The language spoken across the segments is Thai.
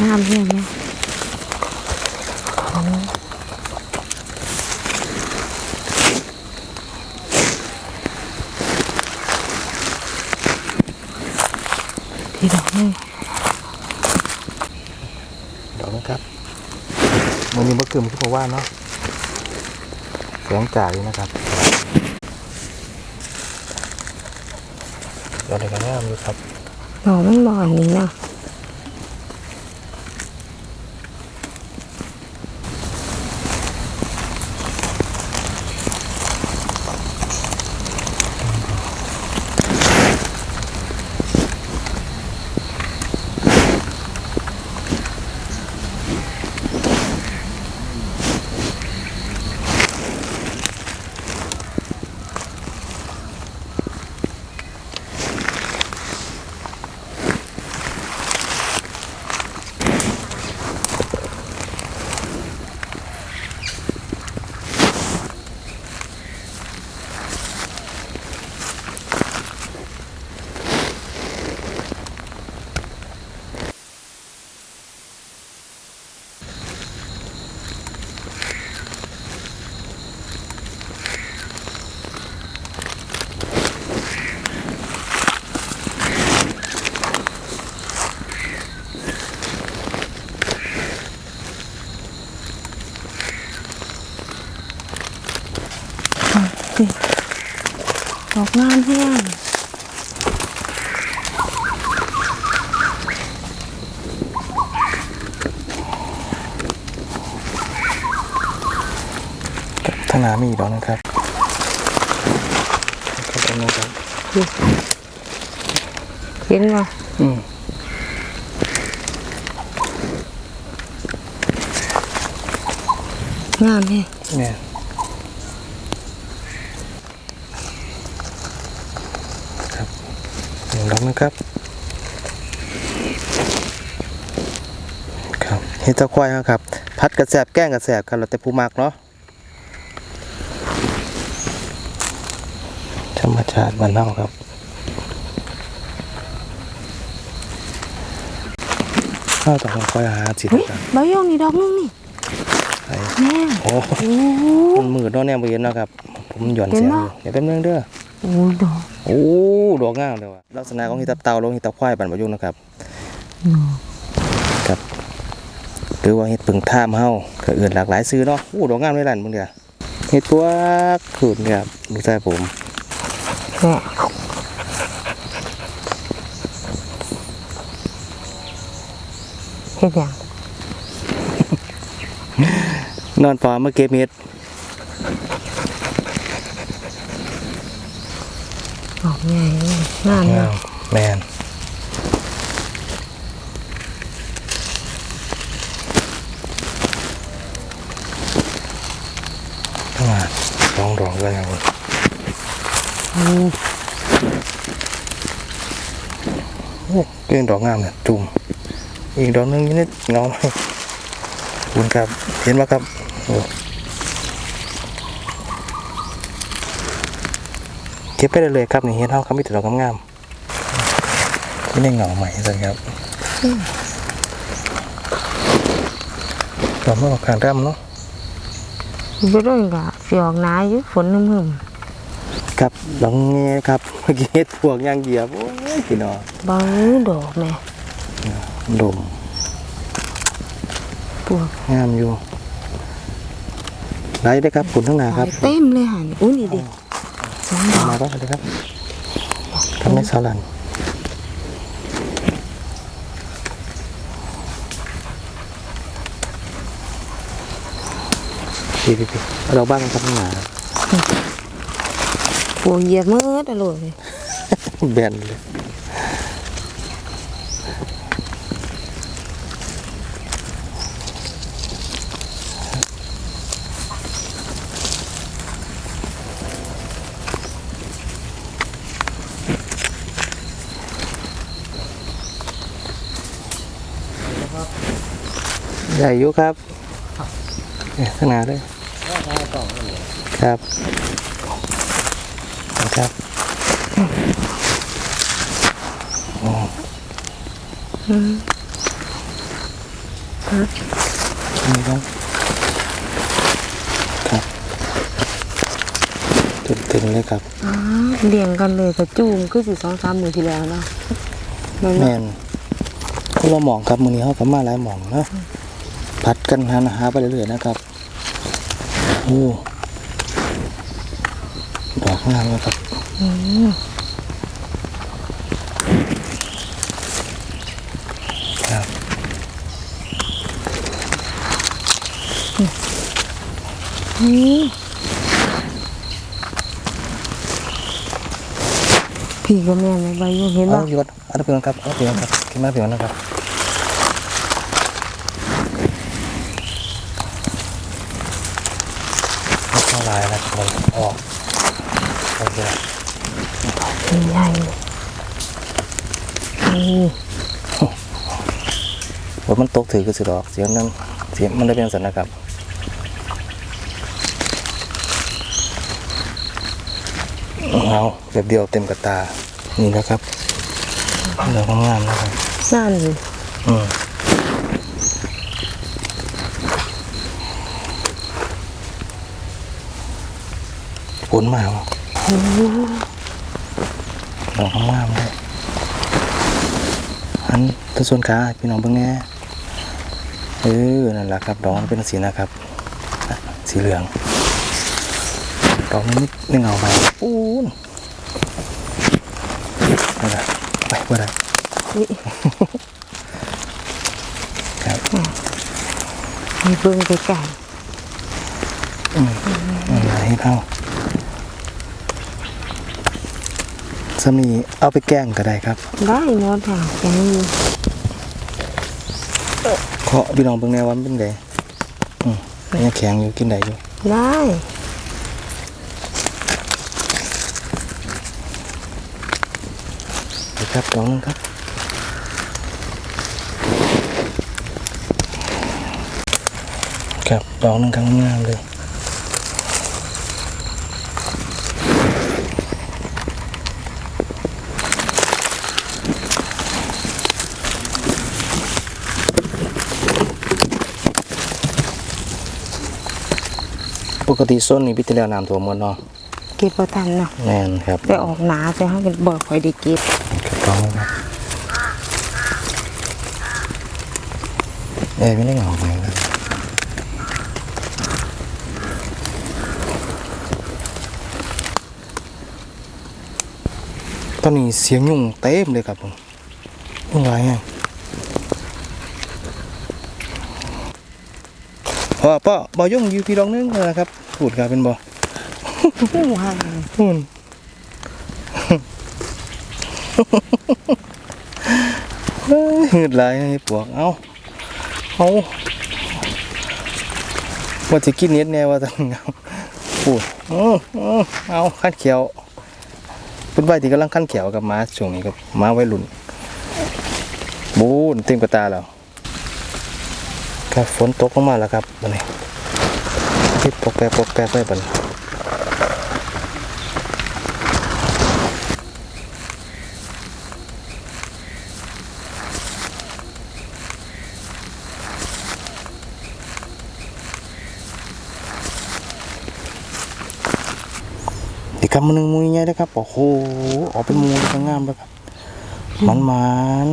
งามแห้งไหมทีดอกเลยดอกนะครับมันมีมะเขือมันก็เพราะว่าเนาะแสงจ่ายนะครับดอกอะไรกันแน่มีครับดอกมันบอนนี้นะ ดอกงามแห้งทางหน้ามีอีกดอกนะครับก็ตรงนี้ครับเห็นบ่อืมงามแห้งเนี่ยครับหนึ่งด อกนะครับครับเห็ดตะควายครับ พัดกระแสบแกล้งกระแสบครับเราแต่ผู้มักเนาะธรรมชาติบ้านเฮาครับข้าวต้องคอยหาสิเฮ้ยครับใบยองนี่ดอกนึงนี่ไอ้แม่โอ้โอ้มันมืดเนาะแนวบ่เห็นเนาะครับ ผมหย่อนเห็นเสียงปะอยู่เดี๋ยวแป๊บนึงเด้อโอ้ดอก โอ้ดอกงามเลยว่ะลักษณะของเห็ดตับเต่าลงเห็ดตับควายปันประยุกต์นะครับครับ หรือว่าเห็ดปึงท่ามเฮาก็อื่นหลากหลายซื้อเนาะโอ้ดอกงามเลยล่ะมึงเดียวเห็ดตัวขุนครับดูใจผมแม่เฮ็ดหยังนอนฟ้ามาเก็บเห็ด ดอกใหญ่เลยงามงานะมแมนทั้งหมดสองดอกเลยครับผมอืมโอ้เรื่งดอกงามเนี่ยจุ่มอีกดอกนึงนี่เงาหมขอบคุณครับเห็นไหมครับโอ้ เก็บไปได้เลยครับนี่เห็นเท่าครับมีแต่ดอกงามๆไม่ได้เงาใหม่สิครับดอกมะกอกขางดำเนาะไปเรื่อยก็สิออกหนาอยู่ฝนหึมครับดอกเงี้ยครับเมื่อกี้เห็ดพวกยางเหยียบโอ้ยพี่น้องๆเบาดอกแม่ดมปวกงามอยู่ไล่ได้ครับคุณทั้งหนาครับ เต็มเลยหั่นอุ้ยนี่ดิ สองดอกมาก็เลยครับทำให้สาลันพี่พี่พี่เอาเราบ้างครับข้างหน้าปวกเหยียบมือตลอดเลยแบนเลย ใหญ่อยู่ครับเนี่ยข้างหน้าเลยครับครับนี่ครับครับตึงๆเลยครับอ้าเลี้ยงกันเลยกระจูมคือสิสองสามมือที่แล้วเนาะมันแม่นคนละหมองครับมือนี้เขาก็มาหลายหมองนะ พัดกันหาหาไปเรื่อยๆนะครับโอ้ดอกงามเลยครับอืมครับอืมพี่ก็แม่นเลยใบอยูเห็นเอาป่ะพี่วัดเอาพี่วัดครับเอาพี่วัดครับขึ้นมาพี่วัดนะครับเอาเข้าลายแล้วครับผมออก โอเคใหญ่นี่ว่ามันตกถือก็สิดอก เสียงนั้นเสียงมันได้เป็นสันนะครับเอาแบบเดียวเต็มกระตา นี่นะครับเดี๋ยวงามๆนะครับนั่นอืมฝนมาว่ะโอ้โห ดอกงามๆเลยอันตัวส่วนขาพี่น้องเบิ่งแน่เออนั่นแหละครับดอกมันเป็นสีนะครับอะสีเหลืองดอกนิดนึงเอาไปอู้นนั่นแหละไปว่าได้นี่ครับมีเบิ่งไกลนั่นแหละให้เข้าสา มีเอาไปแกล้งก็ได้ครับๆได้หมดค่ะแกงอยู่เคาะพี่น้องเบิ่งแน่ว่ามันเป็นไงอืมยังแข็งอยู่กินได้อยู่ ได้ไปครับดอกนึงครับครับดอกนึงครับงามเลย ปกติส้นนี่พิจารณาน้ำท่วมหมดเนาะเก็บบ่ทันเนาะแม่นครับไปออกหนาแต่เฮาก็บ่ค่อยได้เก็บครับดอกนึงครับเอ้ยไม่ได้เหงาเลยครับตอนนี้เสียงยุ่งเต็มเลยครับผมยุ่งไรไง อป้อบอยุ่งอยู่พี่ดองนึงนะครับพูดครับเป็นบอผู้ว่าพูนเฮ้ยหืดหลายไอ้ปวกเอาเอาว่าจะกินเน็ตแน่ว่าจะเอาพูดเอาเอาเอาขั้นเขียวเป็นใบที่กำลังขั้นเขียวกับม้าช่วงนี้กับม้าวัยรุ่น บูนเต็มกระตาแล้ว ครับฝนตกลงมาแล้วครับวันนี้ที่ปกแปรปกแปรไปบัดนอีกคำมือหนึ่งมุ้ยใหญ่เลยครับโอ้โหออกเป็นมูเลยก็งามเลยครับมันมัน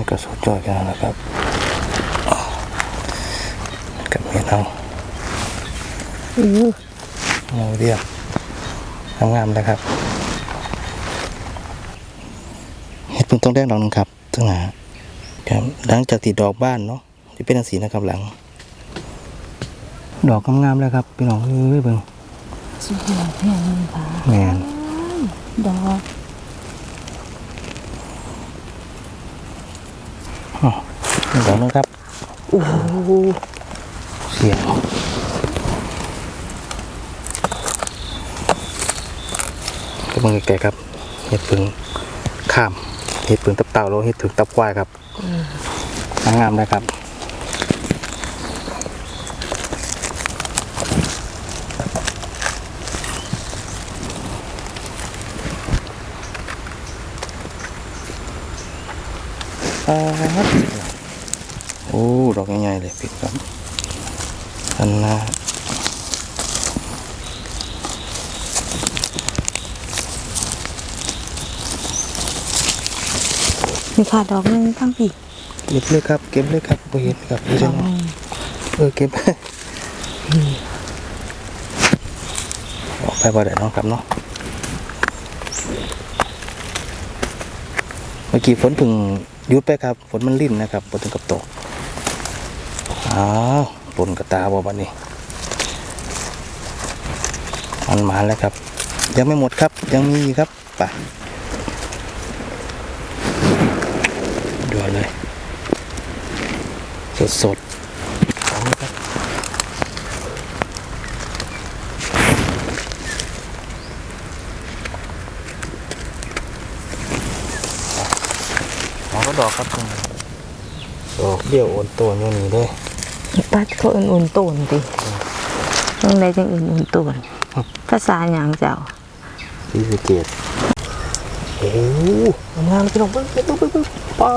มันก็สุดยอดกันแล้วนะครับกับเมียเราอู้เราเรียบงามๆเลยครับเห็ดเพิ่งต้องแดงดอกหนึงครับตั้งหนาครับหลังจากติดดอกบ้านเนาะที่เป็นสีนะครับหลัง ดอกงามๆเลยครับพี่น้องเอ้ยเบิ่งสุดยอดแท้เลยค่ะแมนดอก อ๋อดอกนึงครับโอ้โหเดี๋ยวก็มึงแก่ครับเห็ดผึ่งข้ามเห็ดผึ่งตับเต่าแล้วเห็ดผึ่งตับควายครับงามนะครับครับโอ้ดอกใหญ่ๆเลยพี่ครับอันน่ะมีขาดดอกหนึงทั้งปีเก็บเลยครับ เก็บเลยครับบ่เห็นครับพี่น้องเออเก็บออกไปบ่ได้เนาะครับเนาะเมื่อกี้ฝนเพึ่งหยุดไปครับ ฝนมันลิ่นนะครับฝนถึงกับตก อ้าวฝนกระตาบ่บัดนี้มันมาแล้วครับ ยังไม่หมดครับ ยังมีครับไป่ะดูเลย สดสดๆเอาเลยครับเอาก็ดอกครับคุณดอกเดี่ยวโอนตัวอยู่นี่เลย ปัดเขาเอื่นอุ่นตูนติเรื่องใดจังอื่นอุ่นตูนภาษาหยังเจ้าสีสะเกตโอ้โหงามๆพี่น้องเบิ้งเบิ้งเบิ้งเบิ้งปา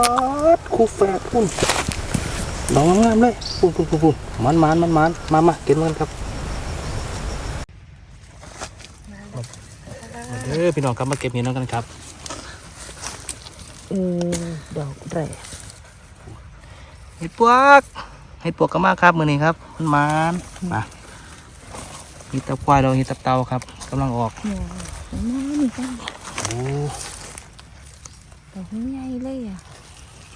ดคู่แฝดพุ่นดอกงามๆเลยพุ่นพุ่นพุ่นพุ่นมันมันมันมันมามาเก็บมันครับเด้อพี่น้องครับมาเก็บเห็ดน้องกันครับเออดอกแรกเห็ดปวก เห็ดปวกก็มากครับมือนี้ครับมันมันมาเห็ดตะควายเราเห็ดตับเตาครับกำลังออกเนี่ยน้านี่กันโอ้ดอกใหญ่เลยอะ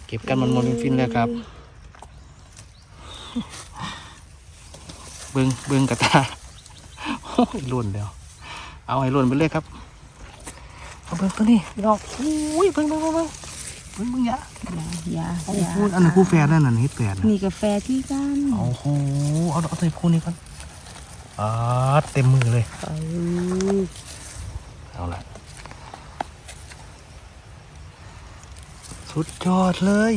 เก็บกันมันมนฟินเลยครับ เบิ้งเบิ้งกระตาโอ้ยหล่นแล้วเอาให้หล่นไปเลยครับเอาเบิ้งตัวนี้พี่น้องอุ้ยเบิ้งเบิ้งเบิ้ง เบิ้งเบิ้งเบิ้งยะยาโอ้ยาโหอันนี้คู่แฝดนั่นน่ะเฮ็ดแฝดน่ะนี่กาแฟที่กันโอ้โหเอาเอาตัวคู่นี้ก่อนอ่าเต็มมือเลยไปเอาละสุดยอดเลย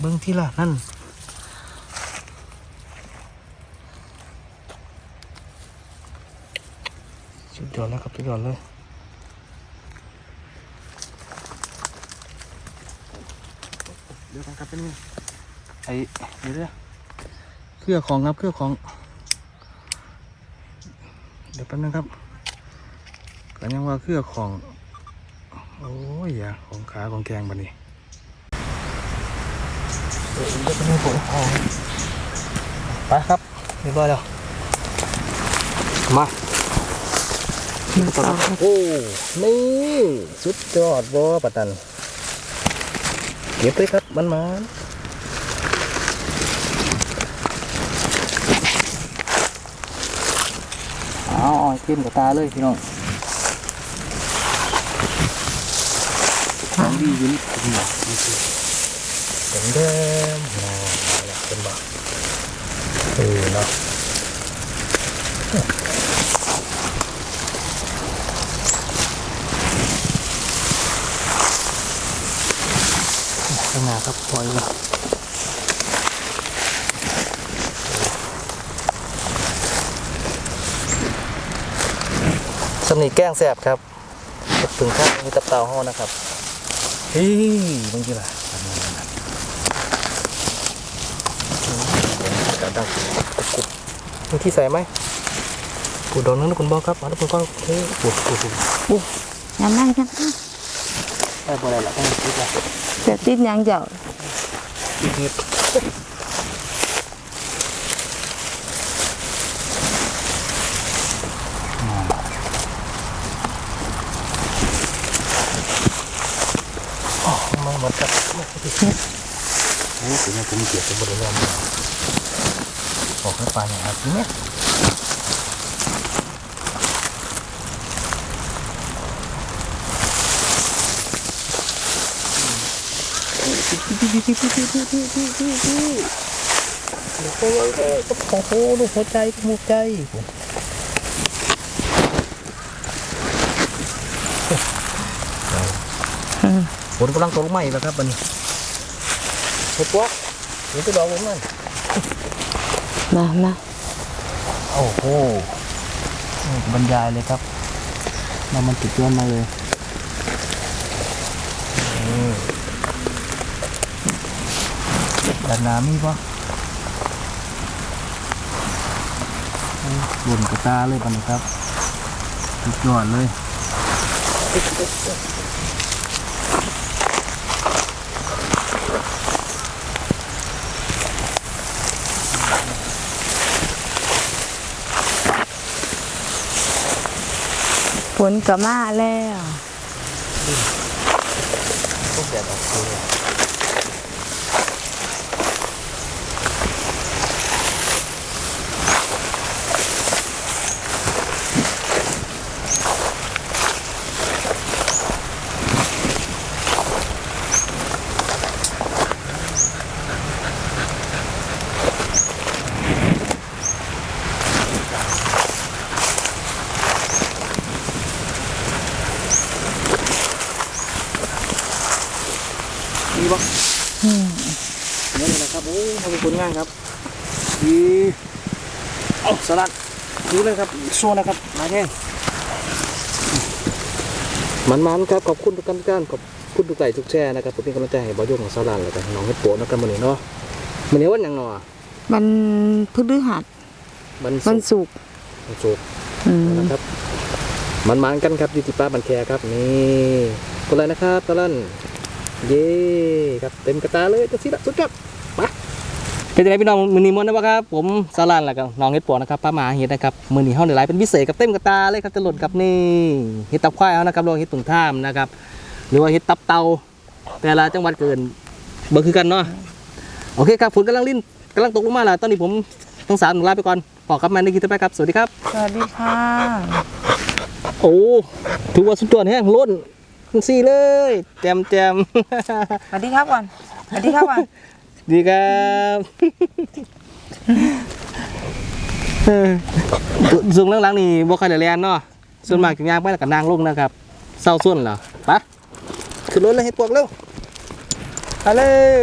เบิ้งที่ละนั่นสุดยอดแล้วครับสุดยอดเลย เดี๋ยวกันครับเป็นงไอเดี๋ยวเดี๋ยวเครื่องของครับเครื่องของ เดี๋ยวแป๊บนึงครับก็ยังว่าเครือของ โอ้ยอย่าของขาของแกงบันนี้เดี๋ยวจะเป็นผลของไปครับเรียบร้อยแล้วมาโอ้ นี่ สุดยอดบ่ปะตัน เก็บเลยครับมันมาเอาเอาจิ้มกับตาเลยพี่น้องของดีอยู่นี่เป็นหมอกนี่คือเป็นเดิมนะเป็นหมอกเออเนาะข้างหน้า ครับปล่อยเลยสำนีแกล้งแสบครับถึงข้างมีตับเต่าห้อนะครับเฮ้ยมึงกี่ล่ะกระดังกุบกุบมีที่ใส่ไหมกูดองนั้นนะคุณบอกครับมาทุกคนก็เฮ้ยโอ้โหโอ้ยำนั่งยัง ได้บ่ได้ละต้องคิดละเดี๋ยวติดยังเจ้าคิดอ๋อมาหมดครับมาที่คิดโอ้ถึงจะผมเกลียดจะบริเวณออกให้ปลาอย่างนี้เนี่ย นโอ้โหโอ้โหลูกหัวใจหัวใจฝนกำลังตกลงมาอีกแล้วครับบัดนี้เห็ดปวกเห็ดไปดอกลงนั่นมามาโอ้โหบรรยายเลยครับน้ำมันติดย้อนมาเลย ด้านหน้ำมีปะบนกระตาเลยปันนี้ครับสุดยอดเลยฝนก็มาแล้วพวกแดดออกเลยมีปะ นี่เลยนะครับ โอ้ทำเป็นผล งานครับดีเอาสลัดดูเลยครับโซ่นะครับมาแค่มันมันๆครับขอบคุณทุกท่านทุกท่านขอบคุณทุกไลค์ทุกแชร์นะครับผมเป็นกำลังใจให้บอยงของสลัดแล้วกันน้องให้โปะนะครับมันนี้เนาะมันนี้วันหยังเนาะมันพฤหัสมันมันสุกสุกร์มันสุกอืมนะครับมันมันๆกันครับอยูติป้าบันแคครับนี่กดไลค์นะครับตะลั่นเย้ครับเต็มกระตาเลยจะสิละสุดครับไป เป็นยังไงพี่น้องมือนี้มวนนะวะครับ ผมสารันแล้วก็น้องเฮ็ดปวนะครับป้าหมาเฮ็ดนะครับมือนี้เฮาได้หลายเป็นพิเศษกับเต็มกระตาเลยครับจะหล่นกับนี่เฮ็ดตับควายเอานะครับหรือว่าเฮ็ดตุ่นท่ามนะครับ หรือว่าเฮ็ดตับเตาแต่ละจังหวัดเกินบ่คือกันเนาะโอเคครับฝนกำลังลิ้นกำลังตกลงมาแล้วตอนนี้ผมต้องสามหนึ่งลาไปก่อนพอกลับมาในคลิปต่อไปครับสวัสดีครับ สวัสดีค่ะ โอ้ถือว่าสุดยอดแห้งล้นทั้งสี่เลยแจมแจมสวัสดีครับก่อนสวัสดีครับก่อน ดีครับเออส่วนหลังๆนี่บ่ค่อยได้เรียนเนาะส่วนมากจะย่างไปแล้วก็นางลงนะครับเศร้าส่วนเหรอปะขึ้นรถเลยให้ปวกเร็วไปเลย